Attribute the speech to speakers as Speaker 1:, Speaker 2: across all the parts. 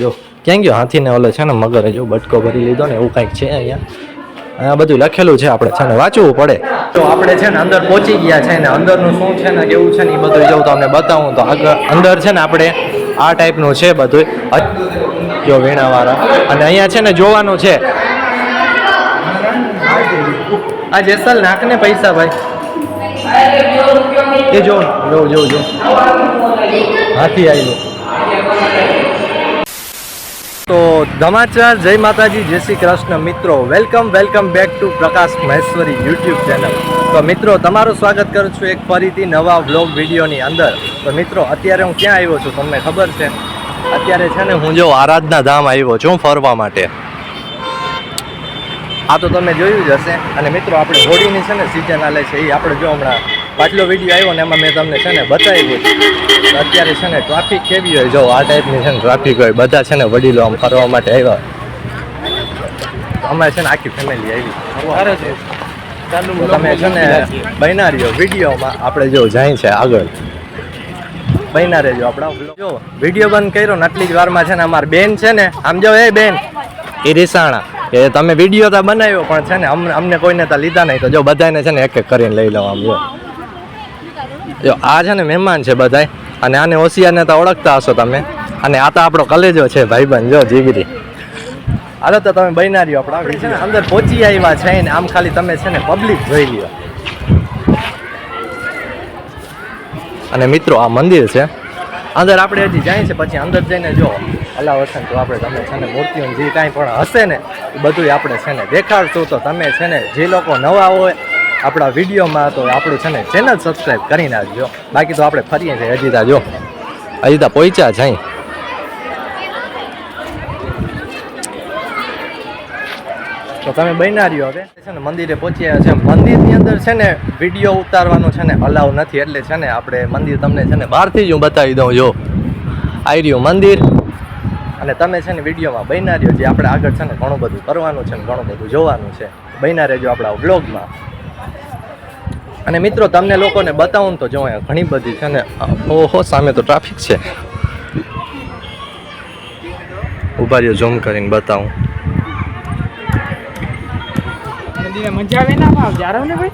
Speaker 1: જો, ક્યાં ગયો? હાથીને ઓલે છે ને મગરે જો બટકો ભરી લીધો ને એવું કંઈક છે અહીંયા. અહીંયા બધું લખેલું છે આપણે, છે ને? વાંચવું પડે. તો આપણે છે ને અંદર પહોંચી ગયા છે ને, અંદરનું શું છે ને, કેવું છે ને, એ બધું જો તમને બતાવું. તો આગળ, અંદર છે ને આપણે આ ટાઈપનું છે બધું. જો વીણાવાળા. અને અહીંયા છે ને જોવાનું છે. આ જેસલ નાખને પૈસા ભાઈ. એ જો જો જો હાથી આવ્યો તો ધમાચાર જય માતાજી, જય શ્રી કૃષ્ણ. મિત્રો welcome welcome back to Prakash Maheshwari YouTube channel તો મિત્રો, તમારું સ્વાગત કરું છું એક ફરીથી નવા વ્લોગ વિડીયોની અંદર. તો મિત્રો, અત્યારે હું ક્યાં આવ્યો છું, તમને ખબર છે? અત્યારે છે ને, હું જો આરાધના ધામ આવ્યો છું ફરવા માટે. આ તો તમે જોયું જ હશે. અને મિત્રો, આપણે હોળીની છે ને સિઝન આલે છે, એ આપણે જો હમણાં પાછલો વીડિયો આવ્યો ને એમાં મેં તમને છે ને બતાવ્યું અત્યારે છે ને ટ્રાફિક કેવી હોય? જો આ ટાઈપની છે ને ટ્રાફિક હોય, બધા છે ને વડીલો આમ ફરવા માટે આવ્યા. અમે છે ને આખી ફેમિલી આવી. તમે છે ને બન્યા વિડીયોમાં આપણે જો જાય છે આગળ. બન્યા રહેજો આપણા જો વીડિયો બંધ કર્યો ને આટલી જ વારમાં છે ને અમારી બેન છે ને, આમ જો, એ બેન. એ રીસાણા. એ તમે વીડિયો તો બનાવ્યો, પણ છે ને અમને કોઈને તો લીધા નહીં, તો જો બધાને છે ને એક એક કરીને લઈ લો આમ જો. જો આ છે ને મહેમાન છે બધાય. અને આને હોશિયારને તો ઓળખતા હશો તમે. અને આ તો આપણો કલેજો છે ભાઈબંધ. જો જીગરી. હાલો તો તમે બન્યા રહ્યો આપણા. અંદર પહોંચી આવ્યા છે ને આમ ખાલી તમે છે ને પબ્લિક જોઈ લ્યો. અને મિત્રો આ મંદિર છે. અંદર આપણે હજી જાય છે પછી અંદર જઈને જો અલ્લાહ વસન તો આપણે તમે છે ને મૂર્તિઓ જે કાંઈ પણ હશે ને એ બધું આપણે છે ને દેખાડશું. તો તમે છે ને જે લોકો નવા હોય આપણા વિડીયોમાં તો આપણું છે ને ચેનલ સબસ્ક્રાઈબ કરી નાખજો. બાકી તો આપણે ફરીએ છીએ અજીતા, જો. અજીતા પહોંચ્યા છે તો તમે બન્યા રહ્યો હવે. છે ને મંદિરે પહોંચ્યા છે. મંદિરની અંદર છે ને વીડિયો ઉતારવાનો છે ને અલાવ નથી. એટલે છે ને આપણે મંદિર તમને છે ને બહારથી જ હું બતાવી દઉં, જો. આવી રહ્યું મંદિર. અને તમે છે ને વિડીયોમાં બન્યા રહ્યો જે આપણે આગળ છે ને ઘણું બધું કરવાનું છે ને ઘણું બધું જોવાનું છે. બન્યા રહેજો આપણા વ્લોગમાં અને મિત્રો તમને લોકોને બતાવું તો જો અહીંયા ઘણી બધી છે ને ઓહો સામે તો ટ્રાફિક છે. ઊભા રહ્યો ઝૂમ કરીને બતાવું.
Speaker 2: મજા આવે ને જારો ને ભાઈ?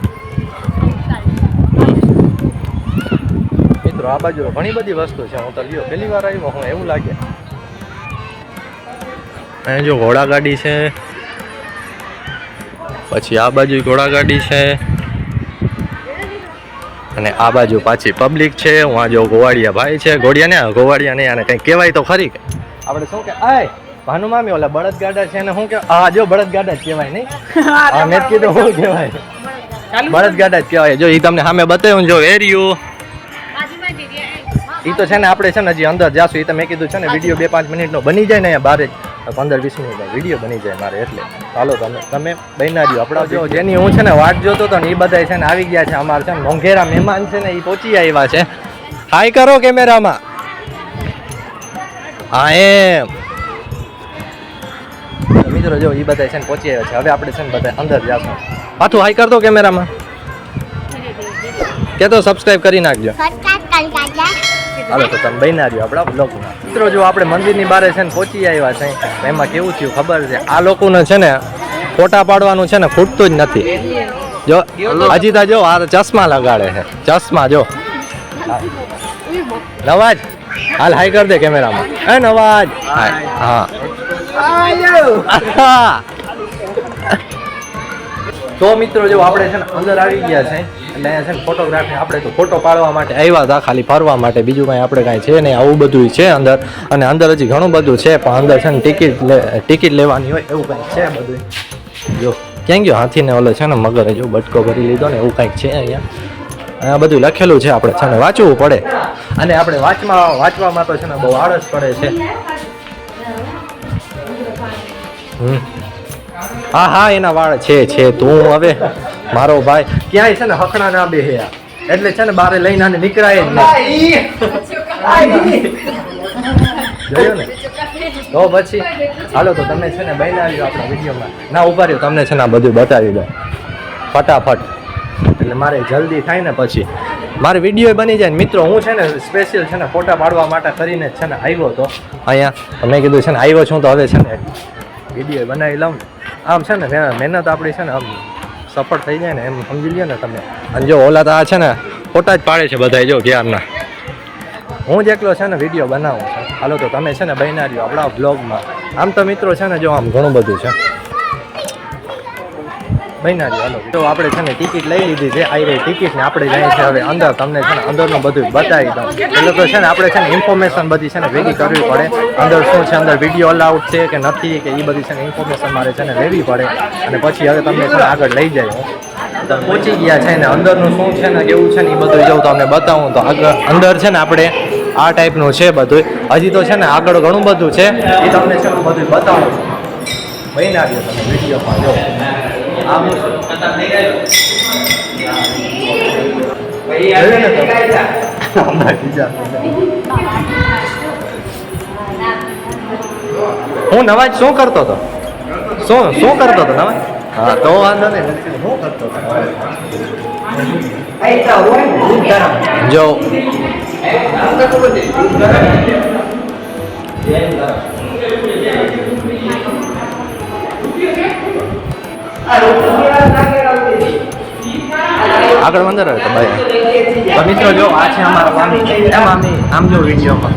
Speaker 1: મિત્રો આ બાજુ ઘણી બધી વસ્તુ છે. હું તો લ્યો પહેલી વાર આવ્યો હું એવું લાગે. અહીંયા જો ઘોડાગાડી છે. પછી આ બાજુ ઘોડાગાડી છે. અને આ બાજુ પાછી પબ્લિક છે. હું આ જો ગોવાળિયા ભાઈ છે. ગોળિયા ને ગોવાળિયા નહીં આને કંઈ કહેવાય તો ખરી. આપણે શું કે આય ભાનુ મામી ઓલા બળદ ગાડા છે. ને શું કે આ જો બળદ ગાડા જ કહેવાય નહીં. આ મેં કીધું શું કહેવાય. બળદ ગાડા જ કહેવાય. જો એ તમને સામે બતાવ્યું જો એરિયું એ તો છે ને આપણે છે ને હજી અંદર જાશું. એ તમે કીધું છે ને વીડિયો બે પાંચ મિનિટનો બની જાય ને અહીંયા બહાર જ. પંદર વીસ મિનિટ વીડિયો બની જાય મારે એટલે. ચાલો તમે તમે બન્યા રહ્યો. આપણા જો જેની હું છે ને વાટ જોતો હતો ને એ બધા છે ને આવી ગયા છે. અમારે છે ને મોંઘેરા મહેમાન છે ને એ પહોંચી આવ્યા છે. હાય કરો કેમેરામાં. હા એમ. મિત્રો જો એ બધા છે ને પહોંચી આવ્યા છે. હવે આપણે છે ને બધા અંદર જાશું. પાછું હાય કરતો કેમેરામાં. કે તો સબસ્ક્રાઇબ કરી નાખજો. હાલો તો તમે બન્યા રહ્યો આપણા બ્લોગમાં મિત્રો જો આપણે મંદિરની બારે છે ને પહોંચી આવ્યા છે એમાં કેવું થયું ખબર છે? આ લોકોને છે ને ફોટા પાડવાનું છે ને ફૂટતું જ નથી. જો અજીતા જો આ ચશ્મા લગાડે છે. ચશ્મા જો. નવાજ હાલ હાઈ કર દે કેમેરામાં. હે નવાજ. હા. હા તો મિત્રો જો આપણે છે ને અંદર આવી ગયા છે એટલે અહીંયા છે ને ફોટોગ્રાફી આપણે તો ફોટો પાડવા માટે આવ્યા હતા, ખાલી ફરવા માટે, બીજું કાંઈ આપણે કાંઈ છે નહીં, આવું બધું છે અંદર, અને અંદર હજી ઘણું બધું છે, પણ અંદર છે ને ટિકિટ ટિકિટ લેવાની હોય એવું કાંઈક છે બધું જો, ક્યાં ગયો? હાથીને ઓલો છે ને મગરે જો બટકો ભરી લીધો ને એવું કાંઈક છે અહીંયા. અહીંયા બધું લખેલું છે આપણે, છે ને વાંચવું પડે. અને આપણે વાંચવા, વાંચવામાં તો છે ને બહુ આળસ પડે છે. હમ. હા હા એના વાળ છે છે, તું હવે. મારો ભાઈ, ક્યાંય છે ને હકણા ના આ. એટલે છે ને બારે લઈને આને નીકળાય જ જોયું ને? તો પછી, હાલો તો તમે છે ને બન્યા આવ્યો આપણા વિડીયોમાં. ના ઊભા રહ્યો, તમને છે ને આ બધું બતાવી દો ફટાફટ. એટલે મારે જલ્દી થાય ને પછી. મારે વીડિયો બની જાય મિત્રો, હું છે ને સ્પેશિયલ છે ને ફોટા પાડવા માટે કરીને છે ને આવ્યો હતો અહીંયા મેં કીધું છે ને, આવ્યો છું તો હવે છે ને વીડિયો બનાવી લઉં. ને આમ છે ને મહેનત આપણી છે ને, આમ સફળ થઈ જાય ને, એમ સમજી લ્યો ને તમે. અને જો ઓલા તો આ છે ને, ફોટા જ પાડે છે બધા જો ક્યારના. હું જ એકલો છે ને વીડિયો બનાવું છું. હાલો તો તમે છે ને બન્યા રહ્યો આપણા બ્લોગમાં આમ તો મિત્રો છે ને, જો આમ ઘણું બધું છે. રહ્યો હાલો તો આપણે છે ને ટિકિટ લઈ લીધી છે આવી રહી ટિકિટ ને આપણે જઈએ છે હવે અંદર તમને છે ને અંદરનું બધું બતાવી દઉં એટલે તો છે ને આપણે છે ને ઇન્ફોર્મેશન બધી છે ને ભેગી કરવી પડે અંદર શું છે અંદર વીડિયો અલાઉડ છે કે નથી કે એ બધી છે ને ઇન્ફોર્મેશન મારે છે ને લેવી પડે અને પછી હવે તમને છે આગળ લઈ જાય હું પહોંચી ગયા છે ને અંદરનું શું છે ને કેવું છે ને એ બધું જવું તમને બતાવું તો આગળ અંદર છે ને આપણે આ ટાઈપનું છે બધું હજી તો છે ને આગળ ઘણું બધું છે એ તમને છે બધું બતાવું મહિના ગયો તમે વિડીયોમાં જો હું નવાજ શું કરતો હતો? શું શું કરતો હતો નવાજ? હા તો વાંધો નહીં. શું કરતો હતો? જો. આગળ અંદર આવે તો ભાઈ તો મિત્રો જો આ છે અમારા મામી એ મામી આમ જો વિડીયોમાં.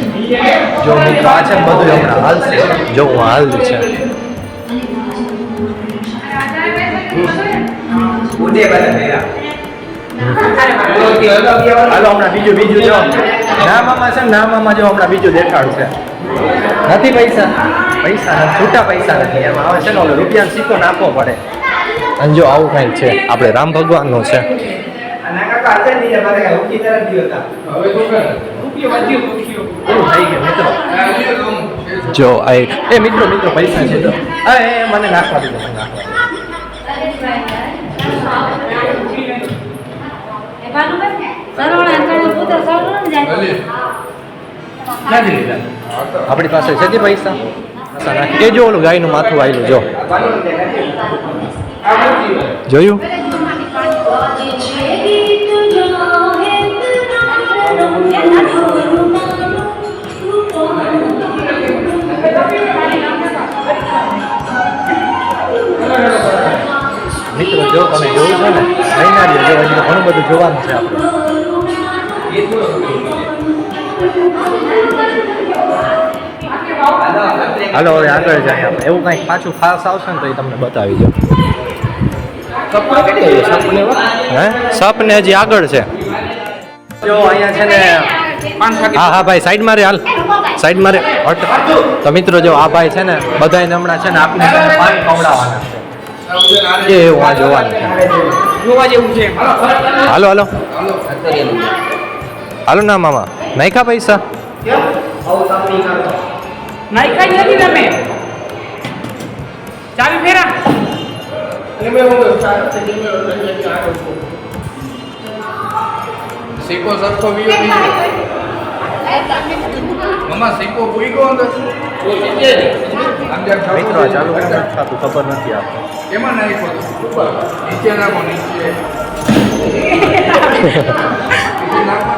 Speaker 1: જો મિત્રો આ છે ને બધું હમણાં હાલશે જો હું હાલ છે. હાલો હમણાં બીજું બીજું જો. ના મામા છે ના મામા જો હમણાં બીજું દેખાડશે નથી પૈસા? પૈસા નથી છૂટા પૈસા નથી. એમાં આવે છે ને ઓલો રૂપિયા સિક્કો નાખવો પડે. અને જો આવું કંઈક છે આપણે રામ ભગવાનનો છે. જો આ એક- એ મિત્રો મિત્રો પૈસા છે તો હા એ મને નાખવા દીધો. નથી લીધા આપણી પાસે છે તે પૈસા? એ જો ઓલું ગાયનું માથું આવેલું જો. જોયું? જો તમે જોયું છે ને મહિના જો હજી તો ઘણું બધું જોવાનું છે આપણે. હાલો હવે આગળ જાય આપણે. એવું કંઈક પાછું ખાસ આવશે ને તો એ તમને બતાવી દો હે? સપને હજી આગળ છે. જો અહીંયા છે ને હા હા ભાઈ સાઈડ મારે હાલ. સાઈડ મારે. હટ. તો મિત્રો જો આ ભાઈ છે ને બધાને હમણાં છે ને આપને પાન ખવડાવવાના છે. એ એવું આ જોવાનું છે
Speaker 2: જોવા. જેવું છે.
Speaker 1: હાલો હાલો. હાલો ના મામા. નાખ્યા પૈસા?
Speaker 2: નાયકા જ નથી તમે? ચાવી ફેરા.
Speaker 3: સિક્કો સરખો વિયો મમ્મા સિક્કો ભૂઈ ગયો અંદર?
Speaker 1: મિત્રો ચાલુ થતું ખબર નથી આપતો.
Speaker 3: કેમાં નાખ્યો ઉપર નીચે નાખો નીચે. નાખો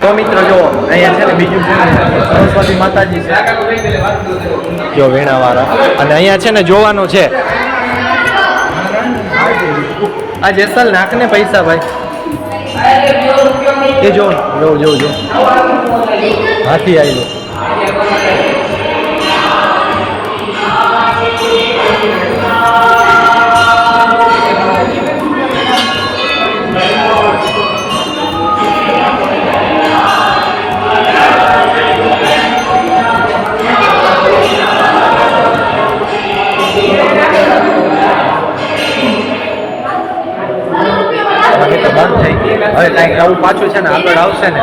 Speaker 1: તો મિત્રો જો, અહીંયા છે ને બીજું સરસ્વતી માતાજી છે. જો વીણાવાળા. અને અહીંયા છે ને જોવાનું છે. આ જેસલ નાખ ને પૈસા ભાઈ. એ જો જો જો જો. હાથી આવેલું હવે કાંઈક નવું પાછું છે ને, આગળ આવશે ને,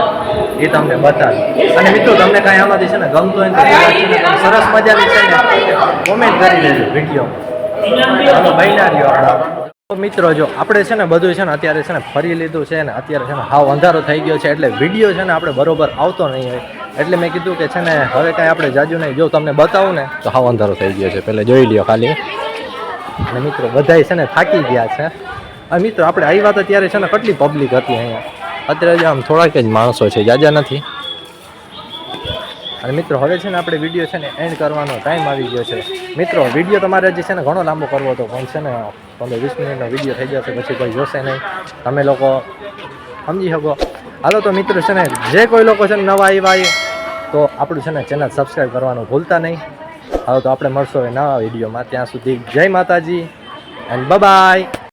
Speaker 1: એ તમને બતાવે અને મિત્રો, તમને કાંઈ આમાંથી છે ને ગમતું હોય તો સરસ મજાની છે ને કોમેન્ટ કરી દેજો વીડિયો બન્યા રહ્યો આપણા તો મિત્રો, જો આપણે છે ને બધું છે ને અત્યારે છે ને ફરી લીધું છે ને, અત્યારે છે ને હાવ અંધારો થઈ ગયો છે, એટલે વીડિયો છે ને આપણે બરોબર આવતો નહીં હોય. એટલે મેં કીધું કે છે ને, હવે કાંઈ આપણે જાજુ નહીં. જો તમને બતાવું ને, તો હાવ અંધારો થઈ ગયો છે. પહેલાં જોઈ લ્યો ખાલી. અને મિત્રો, બધાય છે ને થાકી ગયા છે. અને મિત્રો, આપણે આવ્યા હતા ત્યારે છે ને કેટલી પબ્લિક હતી અહીંયા. અત્યારે જો આમ થોડાક જ માણસો છે, જાજા નથી. અને મિત્રો, હવે છે ને આપણે વીડિયો છે ને એન્ડ કરવાનો ટાઈમ આવી ગયો છે. મિત્રો વીડિયો તમારે હજી છે ને ઘણો લાંબો કરવો હતો, પણ છે ને પંદર વીસ મિનિટનો વીડિયો થઈ જશે, પછી કોઈ જોશે નહીં. તમે લોકો સમજી શકો. હાલો, તો મિત્રો છે ને, જે કોઈ લોકો છે ને નવા આવ્યા તો આપણું છે ને ચેનલ સબસ્ક્રાઈબ કરવાનું ભૂલતા નહીં. હાલો, તો આપણે મળશો હવે નવા વિડીયોમાં ત્યાં સુધી જય માતાજી એન્ડ બાય